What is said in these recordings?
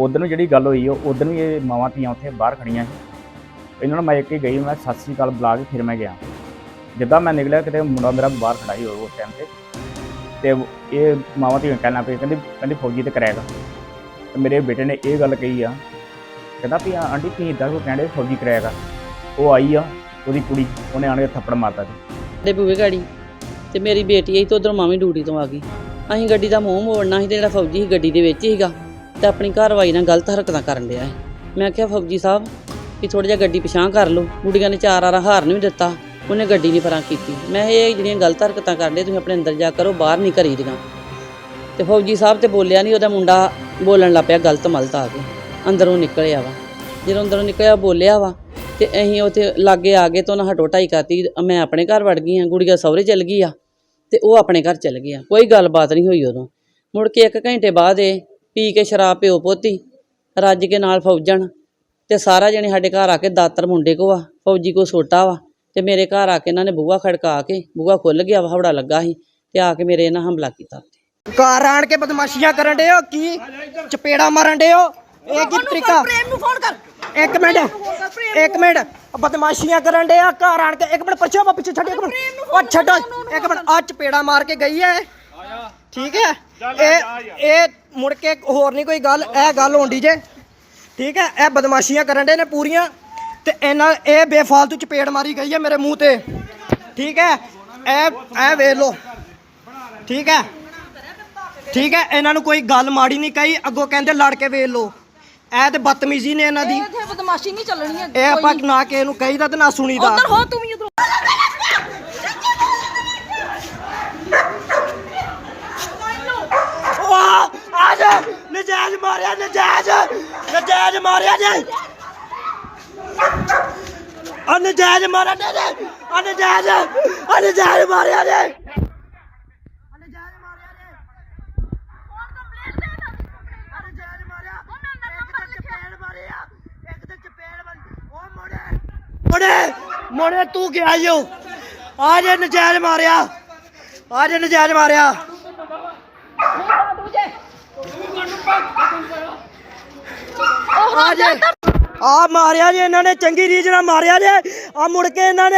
ਉਦੋਂ ਜਿਹੜੀ ਗੱਲ ਹੋਈ, ਉਹ ਉਦੋਂ ਵੀ ਇਹ ਮਾਵਾਂ ਧੀਆਂ ਉੱਥੇ ਬਾਹਰ ਖੜੀਆਂ ਸੀ। ਇਹਨਾਂ ਨੂੰ ਮੈਂ ਕੇ ਗਈ, ਮੈਂ ਸਤਿ ਸ੍ਰੀ ਅਕਾਲ ਬੁਲਾ ਕੇ ਫਿਰ ਮੈਂ ਗਿਆ। ਜਿੱਦਾਂ ਮੈਂ ਨਿਕਲਿਆ, ਕਿਤੇ ਮੁੰਡਾ ਮੇਰਾ ਬਾਹਰ ਖੜਾ ਹੀ ਸੀ ਉਸ ਟਾਈਮ ਤੇ। ਤੇ ਇਹ ਮਾਵਾਂ ਧੀਆਂ ਕਹਿਣਾ ਪਈ ਕਹਿੰਦੀ ਕਹਿੰਦੀ ਫੌਜੀ ਤੇ ਕਰਾਏਗਾ ਤੇ ਮੇਰੇ ਬੇਟੇ ਨੇ ਇਹ ਗੱਲ ਕਹੀ ਆ, ਕਹਿੰਦਾ ਵੀ ਆਂਟੀ ਕੀ ਇਦਾਂ ਕੋ ਕਹਿੰਦੇ ਫੌਜੀ ਕਰਾਏਗਾ ਉਹ ਆਈ ਆ, ਉਹਦੀ ਕੁੜੀ, ਉਹਨੇ ਆਣ ਕੇ ਥੱਪੜ ਮਾਰਤਾ ਜੀ। ਦੇ ਬੂਹੇ ਗਾੜੀ, ਤੇ ਮੇਰੀ ਬੇਟੀ ਆਈ ਤੇ ਉਧਰੋਂ ਮਾਮੀ ਡਿਊਟੀ ਤੋਂ ਆ ਗਈ। ਅਸੀਂ ਗੱਡੀ ਦਾ ਮੂੰਹ ਮੋੜਨਾ ਸੀ ਤੇ ਜਿਹੜਾ ਫੌਜੀ ਸੀ ਗੱਡੀ ਦੇ ਵਿੱਚ ਸੀਗਾ। ਤੇ ਆਪਣੀ ਕਾਰਵਾਈ ਨਾਲ ਗਲਤ ਹਰਕਤਾਂ ਕਰਨ ਡਿਆ ਹੈ। ਮੈਂ ਕਿਹਾ ਫੌਜੀ ਸਾਹਿਬ, ਵੀ ਥੋੜਾ ਜਿਹਾ ਗੱਡੀ ਪਿਛਾਂ ਕਰ ਲਓ। ਗੁੱਡੀਆਂ ਨੇ ਚਾਰ ਆਰਾ ਹਾਰਨ ਵੀ ਦਿੱਤਾ, ਉਹਨੇ ਗੱਡੀ ਨਹੀਂ ਪਰਾਂ ਕੀਤੀ। ਮੈਂ ਇਹ ਜਿਹੜੀਆਂ ਗਲਤ ਹਰਕਤਾਂ ਕਰਦੇ ਤੁਸੀਂ ਆਪਣੇ ਅੰਦਰ ਜਾ ਕਰੋ, ਬਾਹਰ ਨਹੀਂ ਕਰੀ ਦੀਆਂ। ਤੇ ਫੌਜੀ ਸਾਹਿਬ ਤੇ ਬੋਲਿਆ ਨਹੀਂ, ਉਹਦਾ ਮੁੰਡਾ ਬੋਲਣ ਲੱਗ ਪਿਆ, ਗਲਤ ਮਲਤ ਆ ਕੇ। ਅੰਦਰੋਂ ਨਿਕਲਿਆ ਵਾ। ਜਦੋਂ ਅੰਦਰੋਂ ਨਿਕਲਿਆ ਬੋਲਿਆ ਵਾ ਤੇ ਅਸੀਂ ਉੱਥੇ ਲਾਗੇ ਆ ਗਏ ਤਾਂ ਉਹਨਾਂ ਹਟੋ ਢਾਈ ਕਰਤੀ, ਮੈਂ ਆਪਣੇ ਘਰ ਵੜ ਗਈ ਆ ਗੁੜੀਆ ਸਹੁਰੇ ਚਲ ਗਈ ਆ ਤੇ ਉਹ ਆਪਣੇ ਘਰ ਚਲ ਗਿਆ। ਕੋਈ ਗੱਲਬਾਤ ਨਹੀਂ ਹੋਈ ਉਦੋਂ। ਮੁੜ ਕੇ ਇੱਕ ਘੰਟੇ ਬਾਅਦ ਇਹ ਪੀ ਕੇ ਸ਼ਰਾਬ ਪਿਓ ਪੋਤੀ ਰੱਜ ਕੇ ਨਾਲ ਫੌਜਣ ਤੇ ਸਾਰਾ ਜਣੇ ਸਾਡੇ ਘਰ ਆ ਕੇ ਦਾਤਰ ਮੁੰਡੇ ਕੋ ਆ ਫੌਜੀ ਕੋ ਛੋਟਾ ਵਾ ਤੇ ਮੇਰੇ ਘਰ ਆ ਕੇ ਇਹਨਾਂ ਨੇ ਬੂਹਾ ਖੜਕਾ ਕੇ ਬੂਹਾ ਖੁੱਲ ਗਿਆ ਵਾ ਹਵੜਾ ਲੱਗਾ ਸੀ ਤੇ ਆ ਕੇ ਮੇਰੇ ਇਹਨਾਂ ਹਮਲਾ ਕੀਤਾ ਘਰ ਆਣ ਕੇ ਬਦਮਾਸ਼ੀਆਂ ਕਰਨ ਡੇ ਹੋ? ਕੀ ਚਪੇੜਾ ਮਾਰਨ ਡੇ ਹੋ? ਇਹ ਕੀ ਤਰੀਕਾ? ਪ੍ਰੇਮ ਨੂੰ ਫੋਨ ਕਰ। ਇੱਕ ਮਿੰਟ ਇੱਕ ਮਿੰਟ ਬਦਮਾਸ਼ੀਆਂ ਕਰਨ ਡੇ ਆ? ਘਰ ਆਣ ਕੇ ਇੱਕ ਮਿੰਟ ਪਿੱਛੇ ਪਿੱਛੇ ਛੱਡ ਇੱਕ ਮਿੰਟ। ਉਹ ਛੱਡੋ ਇੱਕ ਮਿੰਟ ਆ ਚਪੇੜਾ ਮਾਰ ਕੇ ਗਈ ਐ। ਠੀਕ ਹੈ? ਇਹ ਇਹ ਮੁੜ ਕੇ ਹੋਰ ਨਹੀਂ ਕੋਈ ਗੱਲ ਇਹ ਗੱਲ ਹੋਣੀ ਜੇ। ਠੀਕ ਹੈ? ਇਹ ਬਦਮਾਸ਼ੀਆਂ ਕਰਨ ਡੇ ਨੇ ਪੂਰੀਆਂ। ਤੇ ਇਹਨਾਂ ਇਹ ਬੇਫਾਲਤੂ ਚਪੇੜ ਮਾਰੀ ਗਈ ਹੈ ਮੇਰੇ ਮੂੰਹ ਤੇ। ਠੀਕ ਹੈ? ਇਹ ਇਹ ਵੇਖ ਲਓ। ਠੀਕ ਹੈ? ਠੀਕ ਹੈ? ਇਹਨਾਂ ਨੂੰ ਕੋਈ ਗੱਲ ਮਾੜੀ ਨਹੀਂ ਕਹੀ। ਅੱਗੋਂ ਕਹਿੰਦੇ ਲੜ ਕੇ ਵੇਖ ਲਓ। ਇਹ ਤੇ ਬਦਤਮੀਜ਼ੀ ਨੇ ਇਹਨਾਂ ਦੀ। ਇੱਥੇ ਬਦਮਾਸ਼ੀ ਨਹੀਂ ਚੱਲਣੀ ਹੈ। ਇਹ ਆਪਾਂ ਨਾ ਕਿਸੇ ਨੂੰ ਕਹੀਦਾ ਤੇ ਨਾ ਸੁਣੀਦਾ। ਉਧਰ ਹੋ ਤੂੰ ਵੀ ਉਧਰ ਵਾਹ ਆ ਜਾ ਨਜਾਇਜ਼ ਮਾਰਿਆ ਨਜਾਇਜ਼। ਨਜਾਇਜ਼ ਮਾਰਿਆ ਜੇ। ਆ ਨਜਾਇਜ਼ ਮਾਰਿਆ ਨੇ ਜੇ। ਆ ਨਜਾਇਜ਼ ਆ ਨਜਾਇਜ਼ ਮਾਰਿਆ। ਜੇ ਮੋੜੇ ਮੋੜੇ ਤੂੰ ਗਿਆ ਈਓ ਆ ਜੇ ਨਜਾਇਜ਼ ਮਾਰਿਆ। ਆ ਜੇ ਨਜਾਇਜ਼ ਮਾਰਿਆ। ਆ ਜੇ ਆ ਮਾਰਿਆ ਜੇ, ਇਹਨਾਂ ਨੇ ਚੰਗੀ ਰੀਝ ਨਾਲ ਮਾਰਿਆ ਜੇ। ਆ ਮੁੜ ਕੇ ਇਹਨਾਂ ਨੇ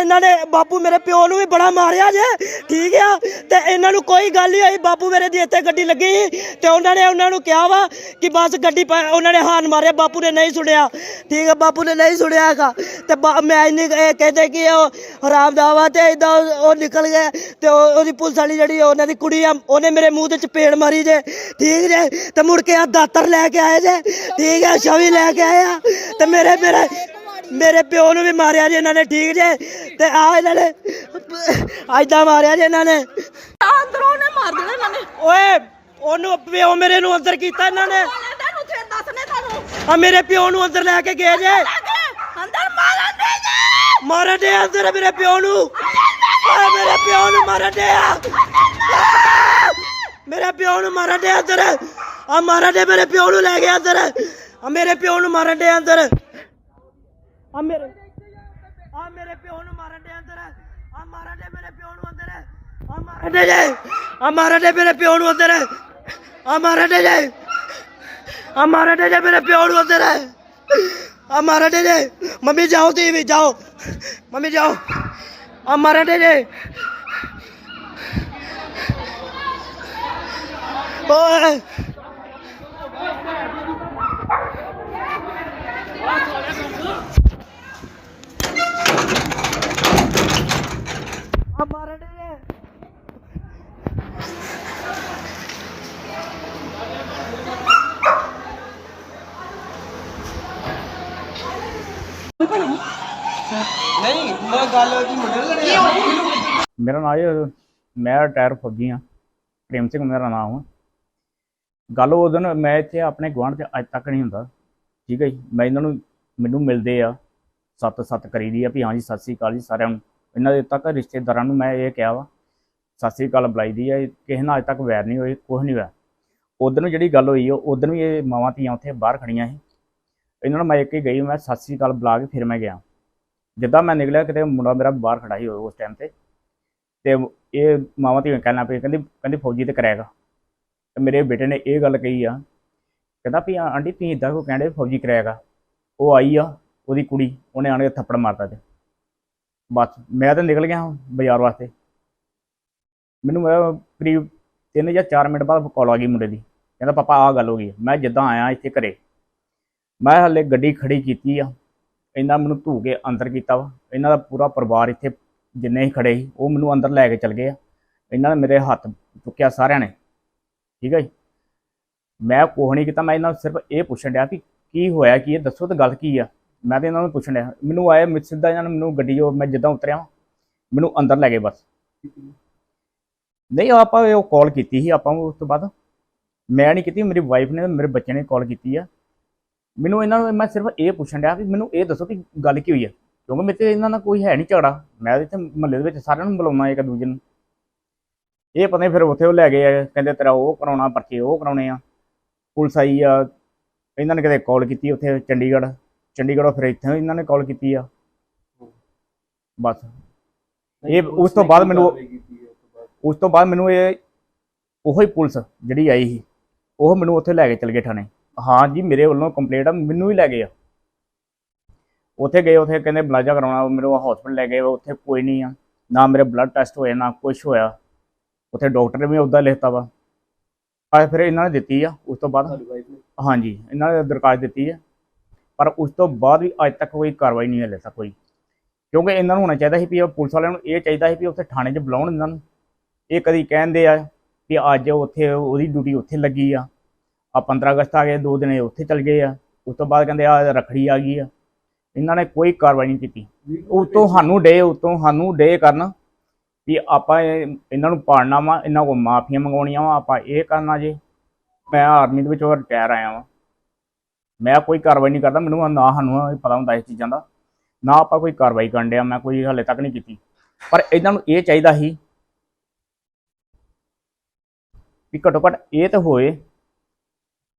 ਇਹਨਾਂ ਨੇ ਬਾਪੂ ਮੇਰੇ ਪਿਓ ਨੂੰ ਵੀ ਬੜਾ ਮਾਰਿਆ ਜੇ। ਠੀਕ ਆ? ਤੇ ਇਹਨਾਂ ਨੂੰ ਕੋਈ ਗੱਲ ਨਹੀਂ ਹੋਈ। ਬਾਪੂ ਮੇਰੇ ਦੀ ਇੱਥੇ ਗੱਡੀ ਲੱਗੀ ਸੀ ਤੇ ਉਹਨਾਂ ਨੇ ਉਹਨਾਂ ਨੂੰ ਕਿਹਾ ਵਾ ਕਿ ਬਸ ਗੱਡੀ ਪਾ- ਉਹਨਾਂ ਨੇ ਹਾਨ ਮਾਰਿਆ, ਬਾਪੂ ਨੇ ਨਹੀਂ ਸੁਣਿਆ। ਠੀਕ ਆ? ਬਾਪੂ ਨੇ ਨਹੀਂ ਸੁਣਿਆ ਹੈਗਾ। ਤੇ ਬਾ- ਮੈਂ ਇੰਨੀ ਕਹਿੰਦੇ ਕਿ ਉਹ ਹਰਾਮਦਾ ਵਾ ਤੇ ਇਦਾਂ ਉਹ ਨਿਕਲ ਗਏ ਤੇ ਉਹ- ਉਹਦੀ ਪੁਲਿਸ ਵਾਲੀ ਜਿਹੜੀ ਉਹਨਾਂ ਦੀ ਕੁੜੀ ਆ, ਉਹਨੇ ਮੇਰੇ ਮੂੰਹ ਤੇ ਚਪੇੜ ਮਾਰੀ ਜੇ। ਠੀਕ ਜੇ? ਤੇ ਮੁੜ ਕੇ ਆ ਦਾਤਰ ਲੈ ਕੇ ਆਏ ਜੇ। ਠੀਕ ਆ? ਛਵੀ ਲੈ ਕੇ ਆਏ ਆ। ਤੇ ਮੇਰੇ ਮੇਰੇ ਮੇਰੇ ਪਿਓ ਨੂੰ ਵੀ ਮਾਰਿਆ ਜੇ ਇਹਨਾਂ ਨੇ ਠੀਕ ਜੇ? ਤੇ ਆ ਇਹਨਾਂ ਨੇ ਐਦਾਂ ਮਾਰਿਆ ਜੇ ਇਹਨਾਂ ਨੇ। ਅੰਦਰੋਂ ਨੇ ਮਾਰ ਦੇਣਾ ਇਹਨਾਂ ਨੇ। ਓਏ ਉਹਨੂੰ ਪਿਓ ਮੇਰੇ ਨੂੰ ਅੰਦਰ ਕੀਤਾ ਇਹਨਾਂ ਨੇ। ਤੈਨੂੰ ਤੇ ਦੱਸਨੇ ਤੁਹਾਨੂੰ। ਆ ਮੇਰੇ ਪਿਓ ਨੂੰ ਅੰਦਰ ਲੈ ਕੇ ਗਏ ਜੇ। ਅੰਦਰ ਮਾਰਨ ਦੇ ਜੇ। ਮਾਰਨ ਦੇ ਅੰਦਰ ਮੇਰੇ ਪਿਓ ਨੂੰ। ਓਏ ਮੇਰੇ ਪਿਓ ਨੂੰ ਮਾਰਨ ਦੇ ਆ। ਮੇਰੇ ਪਿਓ ਨੂੰ ਮਾਰਨ ਦੇ ਅੰਦਰ। ਆ ਮਾਰਨ ਦੇ ਮੇਰੇ ਪਿਓ ਨੂੰ ਲੈ ਗਿਆ ਅੰਦਰ। ਆ ਮੇਰੇ ਪਿਓ ਨੂੰ ਮਾਰਨ ਦੇ ਅੰਦਰ। ਆ ਮੇਰੇ ਆ ਮੇਰੇ ਪਿਓ ਨੂੰ ਮਾਰਨ ਦੇ ਅੰਦਰ। ਆ ਮਾਰਨ ਦੇ ਮੇਰੇ ਪਿਓ ਨੂੰ ਅੰਦਰ। ਆ ਮਾਰਨ ਦੇ ਜੇ। ਆ ਮਾਰਨ ਦੇ ਮੇਰੇ ਪਿਓ ਨੂੰ ਅੰਦਰ। ਆ ਮਾਰਨ ਦੇ ਜੇ। ਆ ਮਾਰਨ ਦੇ ਜੇ ਮੇਰੇ ਪਿਓ ਨੂੰ ਅੰਦਰ। ਆ ਮਾਰਨ ਦੇ ਜੇ। ਮੰਮੀ ਜਾਓ ਤੁਸੀਂ ਵੀ ਜਾਓ। ਮੰਮੀ ਜਾਓ। ਆ ਮਾਰਨ ਦੇ ਜੇ। ਓਏ। ਆ। ਮਾਰਨ ਦੇ ਜੇ ਮੇਰਾ ਨਾਮ ਹੈ ਮੈਂ ਰਿਟਾਇਰ ਫੌਜੀ ਹਾਂ। ਪ੍ਰੇਮ ਸਿੰਘ ਮੇਰਾ ਨਾਮ ਆ ਗੱਲ ਉਹ ਦਿਨ ਮੈਂ ਇੱਥੇ ਆਪਣੇ ਗੁਆਂਢ 'ਚ ਅੱਜ ਤੱਕ ਨਹੀਂ ਹੁੰਦਾ। ਠੀਕ ਹੈ ਜੀ? ਮੈਂ ਇਹਨਾਂ ਨੂੰ ਮੈਨੂੰ ਮਿਲਦੇ ਆ। ਸੱਤ ਸੱਤ ਕਰੀਦੀ ਆ ਵੀ ਹਾਂਜੀ ਸਤਿ ਸ੍ਰੀ ਅਕਾਲ ਜੀ ਸਾਰਿਆਂ ਨੂੰ। ਇਹਨਾਂ ਦੇ ਤੱਕ ਰਿਸ਼ਤੇਦਾਰਾਂ ਨੂੰ ਮੈਂ ਇਹ ਕਿਹਾ ਵਾ, ਸਤਿ ਸ੍ਰੀ ਅਕਾਲ ਬੁਲਾਈ ਦੀ ਆ ਕਿਸੇ ਨਾਲ ਅੱਜ ਤੱਕ ਵੈਰ ਨਹੀਂ ਹੋਈ ਕੁਝ ਨਹੀਂ ਹੋਇਆ। ਉਦੋਂ ਜਿਹੜੀ ਗੱਲ ਹੋਈ, ਉਹ ਉਦੋਂ ਵੀ ਇਹ ਮਾਵਾਂ ਧੀਆਂ ਉੱਥੇ ਬਾਹਰ ਖੜੀਆਂ ਸੀ। ਇਹਨਾਂ ਨੂੰ ਮੈਂ ਇੱਕ ਹੀ ਗਈ, ਮੈਂ ਸਤਿ ਸ੍ਰੀ ਅਕਾਲ ਬੁਲਾ ਕੇ ਫਿਰ ਮੈਂ ਗਿਆ। ਜਿੱਦਾਂ ਮੈਂ ਨਿਕਲਿਆ, ਕਿਤੇ ਮੁੰਡਾ ਮੇਰਾ ਬਾਹਰ ਖੜਾ ਸੀ ਉਸ ਟਾਈਮ ਤੇ। ਤੇ ਇਹ ਮਾਵਾਂ ਧੀਆਂ ਕਹਿਣਾ ਪਈ ਕਹਿੰਦੀ ਕਹਿੰਦੀ ਫੌਜੀ ਤੇ ਕਰਾਏਗਾ ਤੇ ਮੇਰੇ ਬੇਟੇ ਨੇ ਇਹ ਗੱਲ ਕਹੀ ਆ, ਕਹਿੰਦਾ ਵੀ ਆਂਟੀ, ਤੁਸੀਂ ਇਦਾਂ ਕੋ ਕਹਿੰਦੇ ਫੌਜੀ ਕਰਾਏਗਾ ਉਹ ਆਈ ਆ, ਉਹਦੀ ਕੁੜੀ, ਉਹਨੇ ਆਣ ਕੇ ਥੱਪੜ ਮਾਰਤਾ ਤੇ। ਬਸ ਮੈਂ ਤਾਂ ਨਿਕਲ ਗਿਆ ਹਾਂ ਬਾਜ਼ਾਰ ਵਾਸਤੇ। ਮੈਨੂੰ ਅਹ, ਕਰੀਬ 3 ਜਾਂ 4 ਮਿੰਟ ਬਾਅਦ ਕਾਲ ਆ ਗਈ ਮੁੰਡੇ ਦੀ। ਕਹਿੰਦਾ ਪਾਪਾ ਆਹ ਗੱਲ ਹੋ ਗਈ ਮੈਂ ਜਿੱਦਾਂ ਆਇਆ ਇੱਥੇ ਘਰੇ ਮੈਂ ਹਲੇ ਗੱਡੀ ਖੜੀ ਕੀਤੀ ਆ। ਇਹਨਾਂ ਮੈਨੂੰ ਧੂ ਕੇ ਅੰਦਰ ਕੀਤਾ ਵਾ। ਇਹਨਾਂ ਦਾ ਪੂਰਾ ਪਰਿਵਾਰ ਇੱਥੇ ਜਿੰਨੇ ਹੀ ਖੜੇ ਸੀ ਉਹ ਮੈਨੂੰ ਅੰਦਰ ਲੈ ਕੇ ਚਲ ਗਏ ਆ। ਇਹਨਾਂ ਨੇ ਮੇਰੇ ਹੱਥ ਚੁੱਕਿਆ ਸਾਰਿਆਂ ਨੇ। ਠੀਕ ਹੈ ਜੀ? ਮੈਂ ਕੁਛ ਨਹੀਂ ਕੀਤਾ। ਮੈਂ ਇਹਨਾਂ ਨੂੰ ਸਿਰਫ ਇਹ ਪੁੱਛਣ ਡਿਆ ਵੀ ਕੀ ਹੋਇਆ ਕੀ ਇਹ ਦੱਸੋ ਤਾਂ ਗੱਲ ਕੀ ਆ? ਮੈਂ ਤੇ ਇਹਨਾਂ ਨੂੰ ਪੁੱਛਣ ਡਿਆ ਮੈਨੂੰ ਆਇਆ ਮੈਂ ਸਿੱਧਾ ਇਹਨਾਂ ਨੇ ਮੈਨੂੰ ਗੱਡੀ ਉਹ ਮੈਂ ਜਿੱਦਾਂ ਉਤਰਿਆ ਵਾਂ, ਮੈਨੂੰ ਅੰਦਰ ਲੈ ਗਏ ਬਸ। ਨਹੀਂ ਆਪਾਂ ਉਹ ਕਾਲ ਕੀਤੀ ਸੀ ਆਪਾਂ ਉਸ ਤੋਂ ਬਾਅਦ। ਮੈਂ ਨਹੀਂ ਕੀਤੀ ਮੇਰੀ ਵਾਈਫ ਨੇ ਮੇਰੇ ਬੱਚੇ ਨੇ ਕਾਲ ਕੀਤੀ ਆ। ਮੈਨੂੰ ਇਹਨਾਂ ਨੂੰ ਮੈਂ ਸਿਰਫ ਇਹ ਪੁੱਛਣ ਡਿਆ ਵੀ ਮੈਨੂੰ ਇਹ ਦੱਸੋ ਕਿ ਗੱਲ ਕੀ ਹੋਈ ਆ ਕਿਉਂਕਿ ਮੇਰੇ ਤੇ ਇਹਨਾਂ ਨਾਲ ਕੋਈ ਹੈ ਨਹੀਂ ਝਗੜਾ। ਮੈਂ ਇੱਥੇ ਮਹੱਲੇ ਦੇ ਵਿੱਚ ਸਾਰਿਆਂ ਨੂੰ ਬੁਲਾਉਣਾ ਇੱਕ ਦੂਜੇ ਨੂੰ। ਇਹ ਪਤਾ ਨਹੀਂ ਫਿਰ ਉੱਥੇ ਉਹ ਲੈ ਗਏ ਆ ਕਹਿੰਦੇ ਤੇਰਾ ਉਹ ਕਰਾਉਣਾ ਪਰਚੇ ਉਹ ਕਰਾਉਣੇ ਆ। ਪੁਲਿਸ ਆਈ ਆ ਇਹਨਾਂ ਨੇ ਕਿਤੇ ਕਾਲ ਕੀਤੀ ਉੱਥੇ ਚੰਡੀਗੜ੍ਹ। ਚੰਡੀਗੜ੍ਹੋਂ ਫਿਰ ਇੱਥੇ ਇਹਨਾਂ ਨੇ ਕਾਲ ਕੀਤੀ ਆ। ਬਸ। ਇਹ ਉਸ ਤੋਂ ਬਾਅਦ ਮੈਨੂੰ ਉਸ ਤੋਂ ਬਾਅਦ? ਮੈਨੂੰ ਇਹ ਉਹੋ ਹੀ ਪੁਲਿਸ ਜਿਹੜੀ ਆਈ ਸੀ ਉਹ ਮੈਨੂੰ ਉੱਥੇ ਲੈ ਕੇ ਚਲ ਗਏ ਥਾਣੇ। ਹਾਂ ਜੀ ਮੇਰੇ ਵੱਲੋਂ ਕੰਪਲੇਂਟ ਆ ਮੈਨੂੰ ਹੀ ਲੈ ਗਏ ਆ। ਉੱਥੇ ਗਏ ਉੱਥੇ ਕਹਿੰਦੇ ਬਲਾਜਾ ਕਰਾਉਣਾ ਮੈਨੂੰ ਹਸਪੀਟਲ ਲੈ ਗਏ ਉੱਥੇ ਕੋਈ ਨਹੀਂ ਆ। ਨਾ ਮੇਰੇ ਬਲੱਡ ਟੈਸਟ ਹੋਏ ਨਾ ਕੁਝ ਹੋਇਆ। ਉੱਥੇ ਡਾਕਟਰ ਨੇ ਵੀ ਉੱਦਾਂ ਲਿਖਤਾ ਵਾ। ਆ ਫਿਰ ਇਹਨਾਂ ਨੇ ਦਿੱਤੀ ਆ ਉਸ ਤੋਂ ਬਾਅਦ ਹਾਂਜੀ ਇਹਨਾਂ ਨੇ ਦਰਖਾਸਤ ਦਿੱਤੀ ਹੈ ਪਰ ਉਸ ਤੋਂ ਬਾਅਦ ਵੀ ਅੱਜ ਤੱਕ ਕੋਈ ਕਾਰਵਾਈ ਨਹੀਂ ਹਲੇ ਤੱਕ ਕੋਈ ਕਿਉਂਕਿ ਇਹਨਾਂ ਨੂੰ ਹੋਣਾ ਚਾਹੀਦਾ ਸੀ ਵੀ ਉਹ ਪੁਲਿਸ ਵਾਲਿਆਂ ਨੂੰ ਇਹ ਚਾਹੀਦਾ ਸੀ ਵੀ ਉੱਥੇ ਥਾਣੇ 'ਚ ਬੁਲਾਉਣ ਇਹਨਾਂ ਨੂੰ। ਇਹ ਕਦੀ ਕਹਿੰਦੇ ਆ ਵੀ ਅੱਜ ਉੱਥੇ ਉਹਦੀ ਡਿਊਟੀ ਉੱਥੇ ਲੱਗੀ ਆ। ਆ 15 ਅਗਸਤ ਆ ਗਏ, ਦੋ ਦਿਨ ਉੱਥੇ ਚਲ ਗਏ ਆ। ਉਸ ਤੋਂ ਬਾਅਦ ਕਹਿੰਦੇ ਆ ਰਖੜੀ ਆ ਗਈ ਆ। ਇਹਨਾਂ ਨੇ ਕੋਈ ਕਾਰਵਾਈ ਨਹੀਂ ਕੀਤੀ। ਉਤੋਂ ਸਾਨੂੰ ਡੇ ਉਤੋਂ ਸਾਨੂੰ ਡੇ ਕਰਨ ਵੀ ਆਪਾਂ ਇਹ- ਇਹਨਾਂ ਨੂੰ ਪਾੜਨਾ ਵਾ, ਇਹਨਾਂ ਕੋਲ ਮਾਫੀਆਂ ਮੰਗਾਉਣੀਆਂ ਵਾ, ਆਪਾਂ ਇਹ ਕਰਨਾ ਜੇ। ਮੈਂ ਆਰਮੀ ਦੇ ਵਿੱਚੋਂ ਰਿਟਾਇਰ ਆਇਆ ਵਾਂ। ਮੈਂ ਕੋਈ ਕਾਰਵਾਈ ਨਹੀਂ ਕਰਦਾ, ਮੈਨੂੰ ਨਾ ਸਾਨੂੰ ਪਤਾ ਹੁੰਦਾ ਇਸ ਚੀਜ਼ਾਂ ਦਾ। ਨਾ ਆਪਾਂ ਕੋਈ ਕਾਰਵਾਈ ਕਰਨ ਡਿਆ, ਮੈਂ ਕੋਈ ਹਾਲੇ ਤੱਕ ਨਹੀਂ ਕੀਤੀ। ਪਰ ਇਹਨਾਂ ਨੂੰ ਇਹ ਚਾਹੀਦਾ ਸੀ ਵੀ ਘੱਟੋ ਘੱਟ ਇਹ ਤਾਂ ਹੋਏ।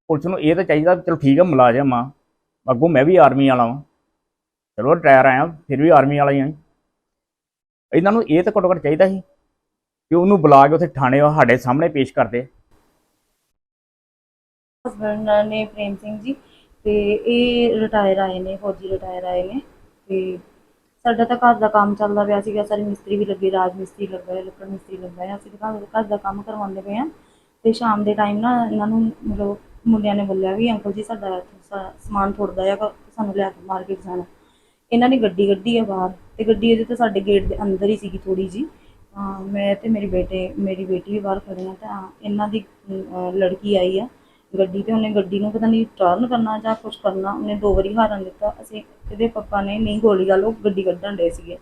ਪੁਲਿਸ ਨੂੰ ਇਹ ਤਾਂ ਚਾਹੀਦਾ ਚਲੋ ਠੀਕ ਆ, ਮੁਲਾਜ਼ਮ ਆ। ਅੱਗੋਂ ਮੈਂ ਵੀ ਆਰਮੀ ਵਾਲਾ ਵਾਂ। ਚਲੋ ਰਿਟਾਇਰ ਆਇਆ, ਫਿਰ ਵੀ ਆਰਮੀ ਵਾਲਾ ਹੀ ਆ। ਇਹਨਾਂ ਨੂੰ ਇਹ ਤਾਂ ਘੱਟੋ ਘੱਟ ਚਾਹੀਦਾ ਸੀ ਕਿ ਉਹਨੂੰ ਬੁਲਾ ਕੇ ਉੱਥੇ ਥਾਣੇ ਸਾਡੇ ਸਾਹਮਣੇ ਪੇਸ਼ ਕਰਦੇ। ਹਸਬੰਡ ਨੇ ਪ੍ਰੇਮ ਸਿੰਘ ਜੀ। ਤੇ ਇਹ ਰਿਟਾਇਰ ਆਏ ਨੇ, ਫੌਜੀ ਰਿਟਾਇਰ ਆਏ ਨੇ ਤੇ ਸਾਡਾ ਤਾਂ ਘਰ ਦਾ ਕੰਮ ਚੱਲਦਾ ਪਿਆ ਸੀਗਾ, ਸਾਰੇ ਮਿਸਤਰੀ ਵੀ ਲੱਗੇ, ਰਾਜ ਮਿਸਤਰੀ ਲੱਗਾ ਹੈ ਲੱਕੜ ਮਿਸਤਰੀ ਲੱਗਾ ਹੈ ਅਸੀਂ ਤਾਂ ਘਰ ਘਰ ਦਾ ਕੰਮ ਕਰਵਾਉਂਦੇ ਪਏ ਆ ਤੇ ਸ਼ਾਮ ਦੇ ਟਾਈਮ ਨਾ ਇਹਨਾਂ ਨੂੰ ਮਤਲਬ ਮੁੰਡਿਆਂ ਨੇ ਬੋਲਿਆ ਵੀ ਅੰਕਲ ਜੀ ਸਾਡਾ ਸਮਾਨ ਥੋੜਦਾ ਆ ਸਾਨੂੰ ਲੈ ਕੇ ਮਾਰਕੀਟ ਜਾਣਾ। ਇਹਨਾਂ ਨੇ ਗੱਡੀ ਗੱਡੀ ਆ ਬਾਹਰ ਤੇ ਗੱਡੀ ਇਹਦੇ ਤਾਂ ਸਾਡੇ ਗੇਟ ਦੇ ਅੰਦਰ ਹੀ ਸੀਗੀ ਥੋੜੀ ਜੀ ਮੈਂ ਤੇ ਮੇਰੇ ਬੇਟੇ, ਮੇਰੀ ਬੇਟੀ ਵੀ ਬਾਹਰ ਖੜੇ ਆ ਤਾਂ ਇਹਨਾਂ ਦੀ ਲੜਕੀ ਆਈ ਆ ਗੱਡੀ ਤੇ ਉਹਨੇ ਗੱਡੀ ਨੂੰ ਪਤਾ ਨਹੀਂ ਟਰਨ ਕਰਨਾ ਜਾਂ ਕੁਝ ਕਰਨਾ ਉਹਨੇ ਦੋ ਵਾਰੀ ਹਾਰਨ ਦਿੱਤਾ। ਅਸੀਂ ਇਹਦੇ ਪਾਪਾ ਨੇ ਨਹੀਂ ਗੋਲੀ ਗੱਲ ਉਹ ਗੱਡੀ ਕੱਢਣ ਦੇ ਸੀਗੇ।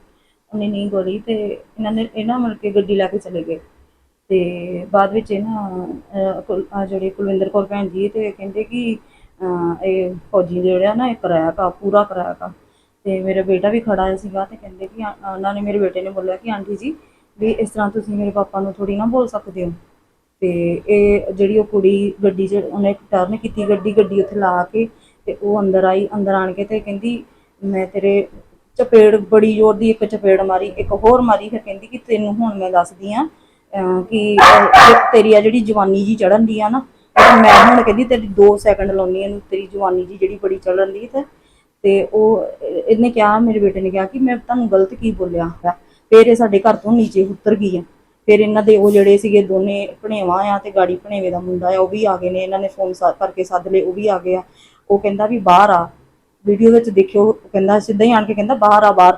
ਉਹਨੇ ਨਹੀਂ ਗੋਲੀ ਤੇ ਇਹਨਾਂ ਨੇ ਇਹਨਾਂ ਮਿਲ ਕੇ ਗੱਡੀ ਲੈ ਕੇ ਚਲੇ ਗਏ। ਤੇ ਬਾਅਦ ਵਿੱਚ ਇਹਨਾਂ ਅਹ, ਕੁਲ- ਜਿਹੜੇ ਕੁਲਵਿੰਦਰ ਕੌਰ ਭੈਣ ਜੀ ਤੇ ਕਹਿੰਦੇ ਕਿ ਇਹ ਫੌਜੀ ਜਿਹੜਾ ਨਾ ਇਹ ਕਿਰਾਇਆ ਕਾ ਪੂਰਾ ਕਿਰਾਇਆ ਕਾ ਤੇ ਮੇਰਾ ਬੇਟਾ ਵੀ ਖੜਾ ਸੀਗਾ ਤੇ ਕਹਿੰਦੇ ਕਿ ਉਹਨਾਂ ਨੇ ਮੇਰੇ ਬੇਟੇ ਨੇ ਬੋਲਿਆ ਕਿ ਆਂਟੀ ਜੀ ਵੀ ਇਸ ਤਰ੍ਹਾਂ ਤੁਸੀਂ ਮੇਰੇ ਪਾਪਾ ਨੂੰ ਥੋੜੀ ਨਾ ਬੋਲ ਸਕਦੇ ਹੋ। ਤੇ ਇਹ ਜਿਹੜੀ ਉਹ ਕੁੜੀ ਗੱਡੀ 'ਚ, ਉਹਨੇ ਟਰਨ ਕੀਤੀ ਗੱਡੀ ਗੱਡੀ ਉੱਥੇ ਲਾ ਕੇ ਤੇ ਉਹ ਅੰਦਰ ਆਈ, ਅੰਦਰ ਆਣ ਕੇ ਤੇ ਕਹਿੰਦੀ, ਮੈਂ ਤੇਰੇ ਚਪੇੜ ਬੜੀ ਜ਼ੋਰ ਦੀ ਇੱਕ ਚਪੇੜ ਮਾਰੀ, ਇੱਕ ਹੋਰ ਮਾਰੀ, ਫਿਰ ਕਹਿੰਦੀ ਕਿ ਤੈਨੂੰ ਹੁਣ ਮੈਂ ਦੱਸਦੀ ਆ ਕਿ ਤੇਰੀ ਆ ਜਿਹੜੀ ਜਵਾਨੀ ਜੀ ਚੜਨ ਦੀ ਆ ਨਾ ਮੈਂ ਹੁਣ ਕਹਿੰਦੀ ਤੇਰੀ 2 ਸੈਕਿੰਡ ਲਾਉਣੀ ਇਹਨੂੰ ਤੇਰੀ ਜਵਾਨੀ ਜੀ ਜਿਹੜੀ ਬੜੀ ਚੜਨ ਦੀ ਤੇ ਤੇ ਉਹ ਇਹਨੇ ਕਿਹਾ, ਮੇਰੇ ਬੇਟੇ ਨੇ ਕਿਹਾ ਕਿ ਮੈਂ ਤੁਹਾਨੂੰ ਗਲਤ ਕੀ ਬੋਲਿਆ ਹੈ ਫਿਰ ਇਹ ਸਾਡੇ ਘਰ ਤੋਂ ਨੀਚੇ ਉਤਰ ਗਈ ਆ। ਫਿਰ ਇਹਨਾਂ ਦੇ ਉਹ ਜਿਹੜੇ ਸੀਗੇ ਦੋਨੇ ਭਣੇਵਾਂ ਆ ਤੇ ਗਾੜੀ ਭਣੇਵੇ ਦਾ ਮੁੰਡਾ ਆ, ਉਹ ਵੀ ਆ ਗਏ ਨੇ, ਇਹਨਾਂ ਨੇ ਫੋਨ ਕਰਕੇ ਸੱਦ ਲਏ, ਉਹ ਵੀ ਆ ਗਏ ਆ। ਉਹ ਕਹਿੰਦਾ ਵੀ ਬਾਹਰ ਆ। ਵੀਡੀਓ ਵਿੱਚ ਦੇਖਿਓ ਕਹਿੰਦਾ ਸਿੱਧਾ ਹੀ ਆਣ ਕੇ ਕਹਿੰਦਾ ਬਾਹਰ ਆ, ਬਾਹਰ।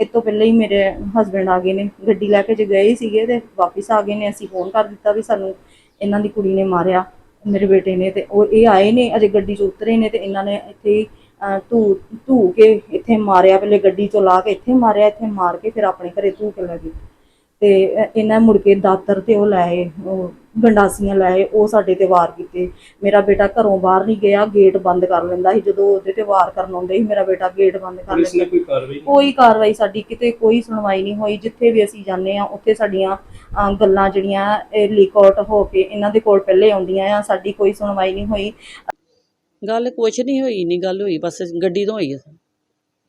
ਇਸ ਤੋਂ ਪਹਿਲਾਂ ਹੀ ਮੇਰੇ ਹਸਬੰਡ ਆ ਗਏ ਨੇ। ਗੱਡੀ ਲੈ ਕੇ ਜੇ ਗਏ ਸੀਗੇ ਤੇ ਵਾਪਸ ਆ ਗਏ ਨੇ। ਅਸੀਂ ਫੋਨ ਕਰ ਦਿੱਤਾ ਵੀ ਸਾਨੂੰ ਇਹਨਾਂ ਦੀ ਕੁੜੀ ਨੇ ਮਾਰਿਆ ਮੇਰੇ ਬੇਟੇ ਨੇ ਤੇ ਉਹ ਇਹ ਆਏ ਨੇ ਅਜੇ ਗੱਡੀ 'ਚ ਉਤਰੇ ਨੇ ਤੇ ਇਹਨਾਂ ਨੇ ਇੱਥੇ ਹੀ, ਧੂ ਧੂ ਕੇ ਇੱਥੇ ਮਾਰਿਆ ਪਹਿਲੇ ਗੱਡੀ 'ਚੋਂ ਲਾ ਕੇ ਇੱਥੇ ਮਾਰਿਆ ਇੱਥੇ ਮਾਰ ਕੇ ਫਿਰ ਆਪਣੇ ਘਰੇ ਧੂ ਕੇ ਲੈ ਗਏ। ਤੇ ਇਹਨਾਂ ਮੁੜ ਕੇ ਦਾਤਰ ਤੇ ਉਹ ਲਾਏ ਉਹ ਗੰਡਾਸੀਆਂ ਲਾਏ ਉਹ ਸਾਡੇ ਤੇ ਵਾਰ ਕੀਤੇ। ਮੇਰਾ ਬੇਟਾ ਘਰੋਂ ਬਾਹਰ ਨਹੀਂ ਗਿਆ ਗੇਟ ਬੰਦ ਕਰ ਲੈਂਦਾ ਸੀ। ਜਦੋਂ ਉਹਦੇ ਤੇ ਵਾਰ ਕਰਨ ਆਉਂਦੇ ਸੀ ਮੇਰਾ ਬੇਟਾ ਗੇਟ ਬੰਦ ਕਰ ਪੁਲਿਸ ਨੇ ਲੈਂਦਾ। ਕੋਈ ਕਾਰਵਾਈ ਕੋਈ ਕਾਰਵਾਈ ਸਾਡੀ ਕਿਤੇ ਕੋਈ ਸੁਣਵਾਈ ਨਹੀਂ ਹੋਈ। ਜਿੱਥੇ ਵੀ ਅਸੀਂ ਜਾਂਦੇ ਆ ਉੱਥੇ ਸਾਡੀਆਂ ਗੱਲਾਂ ਜਿਹੜੀਆਂ ਲੀਕ ਆਊਟ ਹੋ ਕੇ ਇਹਨਾਂ ਦੇ ਕੋਲ ਪਹਿਲੇ ਆਉਂਦੀਆਂ ਆ। ਸਾਡੀ ਕੋਈ ਸੁਣਵਾਈ ਨਹੀਂ ਹੋਈ। ਗੱਲ ਕੁਛ ਨਹੀਂ ਹੋਈ ਨਹੀਂ ਗੱਲ ਹੋਈ ਬਸ ਗੱਡੀ ਤੋਂ ਹੋਈ ਆ।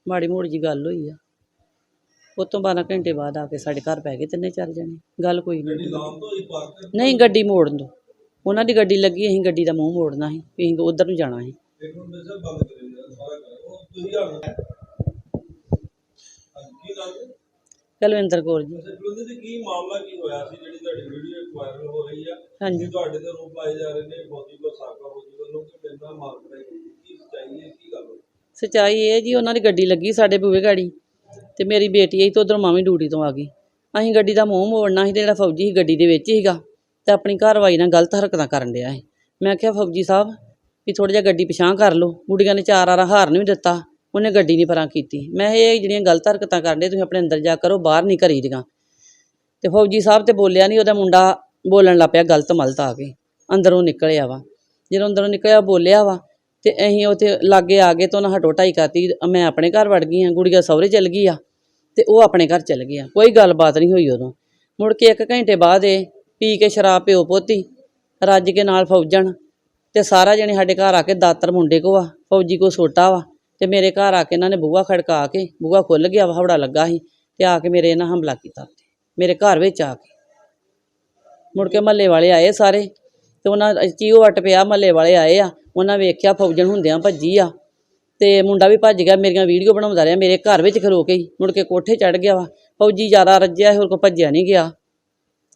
ਮਾੜੀ ਮੋੜੀ ਜੀ ਗੱਲ ਹੋਈ ਆ। ਉਹ ਤੋਂ 12 ਘੰਟੇ ਬਾਅਦ ਆ ਕੇ ਸਾਡੇ ਘਰ ਪੈ ਗਏ ਤਿੰਨੇ ਚਾਰ ਜਣੇ। ਗੱਲ ਕੋਈ ਨਹੀਂ। ਨਹੀਂ ਗੱਡੀ ਮੋੜਨ ਦੋ ਉਹਨਾਂ ਦੀ ਗੱਡੀ ਲੱਗੀ ਅਸੀਂ ਗੱਡੀ ਦਾ ਮੂੰਹ ਮੋੜਨਾ ਸੀ ਵੀ ਅਸੀਂ ਉਧਰ ਨੂੰ ਜਾਣਾ ਸੀ। ਕੁਲਵਿੰਦਰ ਕੌਰ ਜੀ। ਕੀ ਮਾਮਲਾ ਕੀ ਹੋਇਆ ਸੀ ਜਿਹੜੀ ਤੁਹਾਡੀ ਵੀਡੀਓ ਵਾਇਰਲ ਹੋ ਰਹੀ ਆ? ਹਾਂਜੀ। ਤੁਹਾਡੇ ਤੇ ਰੂਪ ਲਾਏ ਜਾ ਰਹੇ ਨੇ? ਫੌਜੀ ਕੋ ਸਾਕਾ ਫੌਜੀ ਵੱਲੋਂ ਕਿ ਬੰਦਾ ਮਾਰ ਕਰਾਈ ਕੀ ਸੱਚਾਈ ਹੈ ਕੀ ਗੱਲ ਹੋਈ? ਸਚਾਈ ਇਹ ਜੀ ਉਹਨਾਂ ਦੀ ਗੱਡੀ ਲੱਗੀ ਸਾਡੇ ਬੂਹੇ ਗਾੜੀ। ਅਤੇ ਮੇਰੀ ਬੇਟੀ ਆਈ ਤੇ ਉਧਰ ਮਾਮੀ ਡਿਊਟੀ ਤੋਂ ਆ ਗਈ। ਅਸੀਂ ਗੱਡੀ ਦਾ ਮੂੰਹ ਮੋੜਨਾ ਸੀ ਅਤੇ ਜਿਹੜਾ ਫੌਜੀ ਸੀ ਗੱਡੀ ਦੇ ਵਿੱਚ ਸੀਗਾ ਅਤੇ ਆਪਣੀ ਕਾਰਵਾਈ ਨਾਲ ਗਲਤ ਹਰਕਤਾਂ ਕਰਨ ਡਿਆ ਸੀ। ਮੈਂ ਆਖਿਆ, ਫੌਜੀ ਸਾਹਿਬ, ਵੀ ਥੋੜ੍ਹਾ ਜਿਹਾ ਗੱਡੀ ਪਿਛਾਂ ਕਰ ਲਓ। ਗੁੱਡੀਆਂ ਨੇ ਚਾਰ ਆਰਾ ਹਾਰਨ ਵੀ ਦਿੱਤਾ, ਉਹਨੇ ਗੱਡੀ ਨਹੀਂ ਪਰਾਂ ਕੀਤੀ। ਮੈਂ ਇਹ ਜਿਹੜੀਆਂ ਗਲਤ ਹਰਕਤਾਂ ਕਰਦੇ ਤੁਸੀਂ ਆਪਣੇ ਅੰਦਰ ਜਾ ਕਰੋ, ਬਾਹਰ ਨਹੀਂ ਕਰੀ ਦੀਆਂ। ਤੇ ਫੌਜੀ ਸਾਹਿਬ ਤੇ ਬੋਲਿਆ ਨਹੀਂ, ਉਹਦਾ ਮੁੰਡਾ ਬੋਲਣ ਲੱਗ ਪਿਆ, ਗਲਤ ਮਲਤ ਆ ਕੇ ਅੰਦਰੋਂ ਨਿਕਲਿਆ ਵਾ। ਜਦੋਂ ਅੰਦਰੋਂ ਨਿਕਲਿਆ ਬੋਲਿਆ ਵਾ ਤੇ ਅਸੀਂ ਉੱਥੇ ਲਾਗੇ ਆ ਗਏ ਤਾਂ ਉਹਨਾਂ ਹਟੋ ਢਾਈ ਕਰਤੀ। ਮੈਂ ਆਪਣੇ ਘਰ ਵੜ ਗਈ ਆ ਗੁੜੀਆ ਸਹੁਰੇ ਚਲ ਗਈ ਆ ਤੇ ਉਹ ਆਪਣੇ ਘਰ ਚਲ ਗਿਆ ਕੋਈ ਗੱਲਬਾਤ ਨਹੀਂ ਹੋਈ ਉਦੋਂ। ਮੁੜ ਕੇ ਇੱਕ ਘੰਟੇ ਬਾਅਦ ਇਹ ਪੀ ਕੇ ਸ਼ਰਾਬ ਪਿਓ ਪੋਤੀ, ਰੱਜ ਕੇ ਨਾਲ ਫੌਜਣ ਤੇ ਸਾਰਾ ਜਣੇ ਸਾਡੇ ਘਰ ਆ ਕੇ ਦਾਤਰ ਮੁੰਡੇ ਕੋ ਆ, ਫੌਜੀ ਕੋ ਛੋਟਾ ਵਾ ਤੇ ਮੇਰੇ ਘਰ ਆ ਕੇ ਇਹਨਾਂ ਨੇ ਬੂਹਾ ਖੜਕਾ ਕੇ ਬੂਹਾ ਖੁੱਲ ਗਿਆ ਵਾ ਹਵੜਾ ਲੱਗਾ ਸੀ ਤੇ ਆ ਕੇ ਮੇਰੇ ਇਹਨਾਂ ਹਮਲਾ ਕੀਤਾ ਮੇਰੇ ਘਰ ਵਿੱਚ ਆ ਕੇ। ਮੁੜ ਕੇ ਮਹੱਲੇ ਵਾਲੇ ਆਏ ਸਾਰੇ ਤੇ ਉਹਨਾਂ ਚੀਓ ਵੱਟ ਪਿਆ, ਮਹੱਲੇ ਵਾਲੇ ਆਏ ਆ ਉਹਨਾਂ ਵੇਖਿਆ ਫੌਜਣ ਹੁੰਦਿਆਂ ਭੱਜੀ ਆ। ਤੇ ਮੁੰਡਾ ਵੀ ਭੱਜ ਗਿਆ, ਮੇਰੀਆਂ ਵੀਡੀਓ ਬਣਾਉਂਦਾ ਰਿਹਾ, ਮੇਰੇ ਘਰ ਵਿੱਚ ਖਲੋ ਕੇ ਹੀ। ਮੁੜ ਕੇ ਕੋਠੇ ਚੜ ਗਿਆ ਵਾ। ਫੌਜੀ ਜ਼ਿਆਦਾ ਰੱਜਿਆ, ਹੋਰ ਕੋ ਭੱਜਿਆ ਨਹੀਂ ਗਿਆ।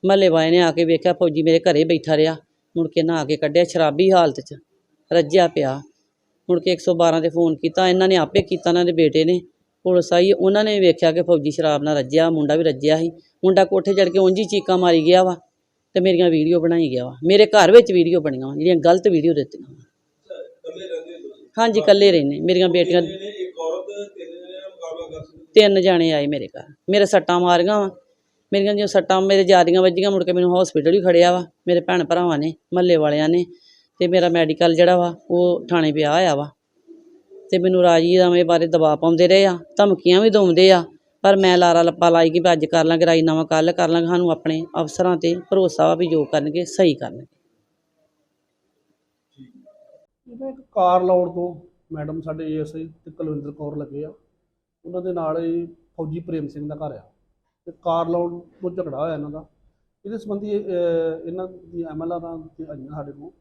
ਮਹੱਲੇ ਵਾਲੇ ਨੇ ਆ ਕੇ ਵੇਖਿਆ, ਫੌਜੀ ਮੇਰੇ ਘਰੇ ਬੈਠਾ ਰਿਹਾ। ਮੁੜ ਕੇ ਨਹਾ ਕੇ ਕੱਢਿਆ, ਸ਼ਰਾਬੀ ਹਾਲਤ 'ਚ ਰੱਜਿਆ ਪਿਆ। ਮੁੜ ਕੇ 112 ਤੇ ਫੋਨ ਕੀਤਾ, ਇਹਨਾਂ ਨੇ ਆਪੇ ਕੀਤਾ, ਇਹਨਾਂ ਦੇ ਬੇਟੇ ਨੇ। ਪੁਲਿਸ ਆਈ, ਉਹਨਾਂ ਨੇ ਵੇਖਿਆ ਕਿ ਫੌਜੀ ਸ਼ਰਾਬ ਨਾਲ ਰੱਜਿਆ, ਮੁੰਡਾ ਵੀ ਰੱਜਿਆ ਸੀ। ਮੁੰਡਾ ਕੋਠੇ ਚੜ ਕੇ ਉਂਝ ਹੀ ਚੀਕਾਂ ਮਾਰੀ ਗਿਆ ਵਾ ਤੇ ਮੇਰੀਆਂ ਵੀਡੀਓ ਬਣਾਈ ਗਿਆ ਵਾ। ਮੇਰੇ ਘਰ ਵਿੱਚ ਵੀਡੀਓ ਬਣੀਆਂ ਵਾ, ਜਿਹੜੀਆਂ ਗਲਤ ਵੀਡੀਓ ਦਿੱਤੀਆਂ ਵਾ ਇਕੱਲੇ ਰਹਿੰਦੇ ਹੋ ਤੁਸੀਂ ਹਾਂਜੀ ਇਕੱਲੇ ਰਹਿੰਦੇ ਮੇਰੀਆਂ ਬੇਟੀਆਂ ਤਿੰਨ ਜਣੇ ਆਏ ਮੇਰੇ ਘਰ। ਮੇਰੇ ਸੱਟਾਂ ਮਾਰੀਆਂ ਵਾ। ਮੇਰੀਆਂ ਜੋ ਸੱਟਾਂ ਮੇਰੇ ਜਿਆਦੀਆਂ ਵੱਜੀਆਂ ਮੁੜ ਕੇ ਮੈਨੂੰ ਹਸਪੀਟਲ ਵੀ ਖੜਿਆ ਵਾ। ਮੇਰੇ ਭੈਣ ਭਰਾਵਾਂ ਨੇ ਮਹੱਲੇ ਵਾਲਿਆਂ ਨੇ ਤੇ ਮੇਰਾ ਮੈਡੀਕਲ ਜਿਹੜਾ ਵਾ ਉਹ ਥਾਣੇ ਪਿਆ ਹੋਇਆ ਵਾ। ਤੇ ਮੈਨੂੰ ਰਾਜੀ ਰਾਮੇ ਬਾਰੇ ਦਬਾਅ ਪਾਉਂਦੇ ਰਹੇ ਆ ਧਮਕੀਆਂ ਵੀ ਦਿੰਦੇ ਆ। ਪਰ ਮੈਂ ਲਾਰਾ ਲੱਪਾ ਲਾਈ ਕਿ ਅੱਜ ਕਰ ਲਾਂਗੇ ਰਾਜੀਨਾਮਾ ਕੱਲ੍ਹ ਕਰ ਲਾਂਗੇ ਸਾਨੂੰ ਆਪਣੇ ਅਫਸਰਾਂ ਤੇ ਭਰੋਸਾ ਵਾ ਵੀ ਜੋ ਕਰਨਗੇ ਸਹੀ ਕਰਨਗੇ। ਇਹਦਾ ਇੱਕ ਕਾਰ ਲਾਉਣ ਤੋਂ ਮੈਡਮ ਸਾਡੇ ਏਐਸਆਈ ਤੇ ਕੁਲਵਿੰਦਰ ਕੌਰ ਲੱਗੇ ਆ। ਉਹਨਾਂ ਦੇ ਨਾਲ ਹੀ ਫੌਜੀ ਪ੍ਰੇਮ ਸਿੰਘ ਦਾ ਘਰ ਆ। ਤੇ ਕਾਰ ਲਾਉਣ ਤੋਂ ਝਗੜਾ ਹੋਇਆ ਇਹਨਾਂ ਦਾ। ਇਹਦੇ ਸੰਬੰਧੀ ਇਹ, ਅਹ, ਇਹਨਾਂ ਦੀ ਐਮਐਲਆਰਾਂ ਤੇ ਆਈਆਂ ਸਾਡੇ ਕੋਲ।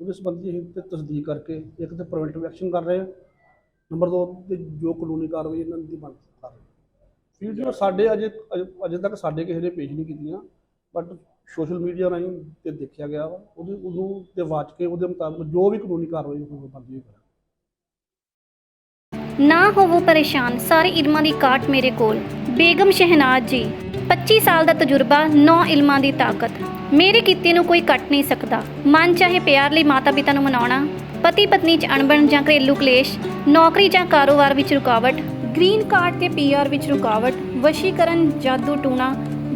ਉਹਦੇ ਸੰਬੰਧੀ ਅਸੀਂ ਤੇ ਤਸਦੀਕ ਕਰਕੇ ਇੱਕ ਤੇ ਪ੍ਰੀਵੈਂਟਿਵ ਐਕਸ਼ਨ ਕਰ ਰਹੇ ਹਾਂ ਨੰਬਰ 2 ਤੇ ਜੋ ਕਾਨੂੰਨੀ ਕਾਰਵਾਈ ਇਹਨਾਂ ਦੀ ਬਣ ਕਰ ਰਹੇ ਹਾਂ। ਵੀਡੀਓ ਸਾਡੇ ਅਜੇ- ਅਜੇ ਤੱਕ ਸਾਡੇ ਕਿਸੇ ਨੇ ਪੇਸ਼ ਨਹੀਂ ਕੀਤੀਆਂ ਬਟ ਸੋਸ਼ਲ ਮੀਡੀਆ ਰਾਹੀਂ ਤੇ ਦੇਖਿਆ ਗਿਆ ਵਾ, ਉਹਦੇ ਉਦੋਂ ਤੇ ਵਾਚ ਕੇ ਉਹਦੇ ਮੁਤਾਬਕ ਜੋ ਵੀ ਕਾਨੂੰਨੀ ਕਾਰਵਾਈ ਹੋਵੇ ਬਣਦੀ ਹੋਈ ਕਰਾਂਗੇ। ਨਾ ਹੋਵੋ ਪਰੇਸ਼ਾਨ, ਸਾਰੇ ਇਲਮਾਂ ਦੀ ਕਾਟ ਮੇਰੇ ਕੋਲ। ਬੇਗਮ ਸ਼ਹਿਨਾਜ਼ ਜੀ 25 ਸਾਲ ਦਾ ਤਜਰਬਾ 9 ਇਲਮਾਂ ਦੀ ਤਾਕਤ। ਮੇਰੇ ਕੀਤੇ ਨੂੰ ਕੋਈ ਕੱਟ ਨਹੀਂ ਸਕਦਾ। ਮਨ ਚਾਹੇ ਪਿਆਰ ਲਈ ਮਾਤਾ ਪਿਤਾ ਨੂੰ ਮਨਾਉਣਾ ਪਤੀ ਪਤਨੀ 'ਚ ਅਣਬਣ ਜਾਂ ਘਰੇਲੂ ਕਲੇਸ਼, ਨੌਕਰੀ ਜਾਂ ਕਾਰੋਬਾਰ ਵਿੱਚ ਰੁਕਾਵਟ, ਗ੍ਰੀਨ ਕਾਰਡ ਤੇ ਪੀਆਰ ਵਿੱਚ ਰੁਕਾਵਟ, ਵਸ਼ੀਕਰਨ, ਜਾਦੂ ਟੂਣਾ